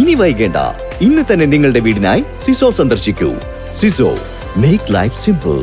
ഇനി വൈകേണ്ട. ഇന്ന് തന്നെ നിങ്ങളുടെ വീടിനായി സിസോ സന്ദർശിക്കൂ. സിസോ മേക്ക് ലൈഫ് സിമ്പിൾ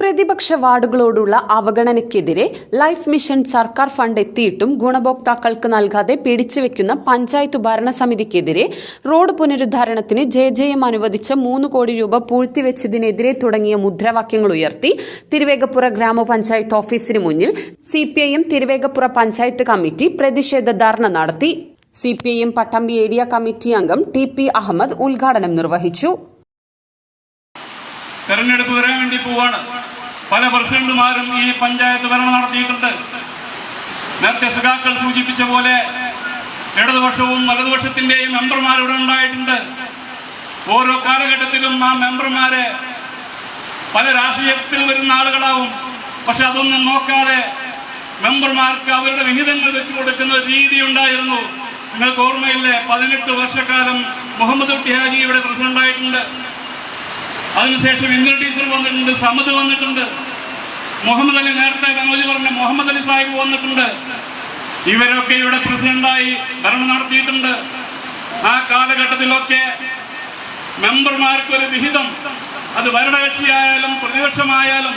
പ്രതിപക്ഷ വാർഡുകളോടുള്ള അവഗണനയ്ക്കെതിരെ ലൈഫ് മിഷൻ സർക്കാർ ഫണ്ട് എത്തിയിട്ടും ഗുണഭോക്താക്കൾക്ക് നൽകാതെ പിടിച്ചു പിടിച്ചുവെക്കുന്ന പഞ്ചായത്ത് ഭരണസമിതിക്കെതിരെ റോഡ് പുനരുദ്ധാരണത്തിന് ജെ ജെ എം അനുവദിച്ച മൂന്ന് കോടി രൂപ പൂഴ്ത്തിവെച്ചതിനെതിരെ തുടങ്ങിയ മുദ്രാവാക്യങ്ങൾ ഉയർത്തി തിരുവേഗപ്പുറ ഗ്രാമപഞ്ചായത്ത് ഓഫീസിന് മുന്നിൽ സി തിരുവേഗപ്പുറ പഞ്ചായത്ത് കമ്മിറ്റി പ്രതിഷേധ ധർണ നടത്തി. C P I M Pattambi area committee അംഗം ടി പി അഹമ്മദ് ഉദ്ഘാടനം നിർവഹിച്ചു. തെരഞ്ഞെടുപ്പ് വരാൻ വേണ്ടി പോവാണ്. പല പ്രസിഡന്റുമാരും ഈ പഞ്ചായത്ത് ഭരണം നടത്തിയിട്ടുണ്ട്. നേരത്തെ സുഖാക്കൾ സൂചിപ്പിച്ച പോലെ ഇടതുപക്ഷവും വലതുപക്ഷത്തിന്റെയും മെമ്പർമാർ ഇവിടെ ഉണ്ടായിട്ടുണ്ട്. ഓരോ കാലഘട്ടത്തിലും ആ മെമ്പർമാരെ പല രാഷ്ട്രീയത്തിൽ വരുന്ന ആളുകളാവും. പക്ഷെ അതൊന്നും നോക്കാതെ മെമ്പർമാർക്ക് അവരുടെ വിഹിതങ്ങൾ വെച്ച് കൊടുക്കുന്ന രീതി ഉണ്ടായിരുന്നു. നിങ്ങൾക്ക് ഓർമ്മയില്ലേ പതിനെട്ട് വർഷക്കാലം മുഹമ്മദ് കുട്ടി ഹാജി ഇവിടെ പ്രസിഡന്റായിട്ടുണ്ട്. അതിനുശേഷം ഇന്ദിര ടീച്ചർ വന്നിട്ടുണ്ട് സമദ് വന്നിട്ടുണ്ട്. മുഹമ്മദ് അലി നേരത്തെ ഗംഗോജി പറഞ്ഞ മുഹമ്മദ് അലി സാഹിബ് വന്നിട്ടുണ്ട്. ഇവരൊക്കെ ഇവിടെ പ്രസിഡന്റായി ഭരണം നടത്തിയിട്ടുണ്ട്. ആ കാലഘട്ടത്തിലൊക്കെ മെമ്പർമാർക്ക് ഒരു വിഹിതം അത് ഭരണകക്ഷിയായാലും പ്രതിപക്ഷമായാലും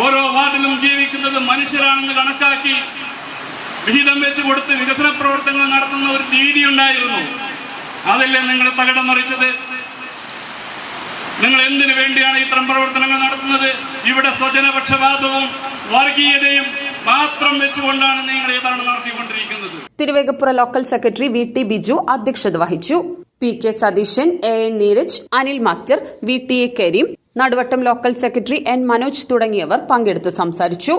ഓരോ വാർഡിലും ജീവിക്കുന്നത് മനുഷ്യരാണെന്ന് കണക്കാക്കി വിഹിതം വെച്ച് കൊടുത്ത് വികസന പ്രവർത്തനങ്ങൾ നടത്തുന്ന ഒരു രീതി ഉണ്ടായിരുന്നു. അതല്ലേ നിങ്ങൾ തകിടം മറിച്ചത്. നിങ്ങൾ എന്തിനു വേണ്ടിയാണ് ഇത്തരം പ്രവർത്തനങ്ങൾ നടത്തുന്നത്? ഇവിടെ സ്വജനപക്ഷപാതവും വർഗീയതയും മാത്രം വെച്ചുകൊണ്ടാണ് നിങ്ങൾ ഈ നടത്തിക്കൊണ്ടിരിക്കുന്നത്. Thiruvegappura local secretary V T Biju അധ്യക്ഷത വഹിച്ചു. P K Satheesan A N Neeraj Anil master V T A Kareem Naduvattom local secretary N Manoj തുടങ്ങിയവർ പങ്കെടുത്ത് സംസാരിച്ചു.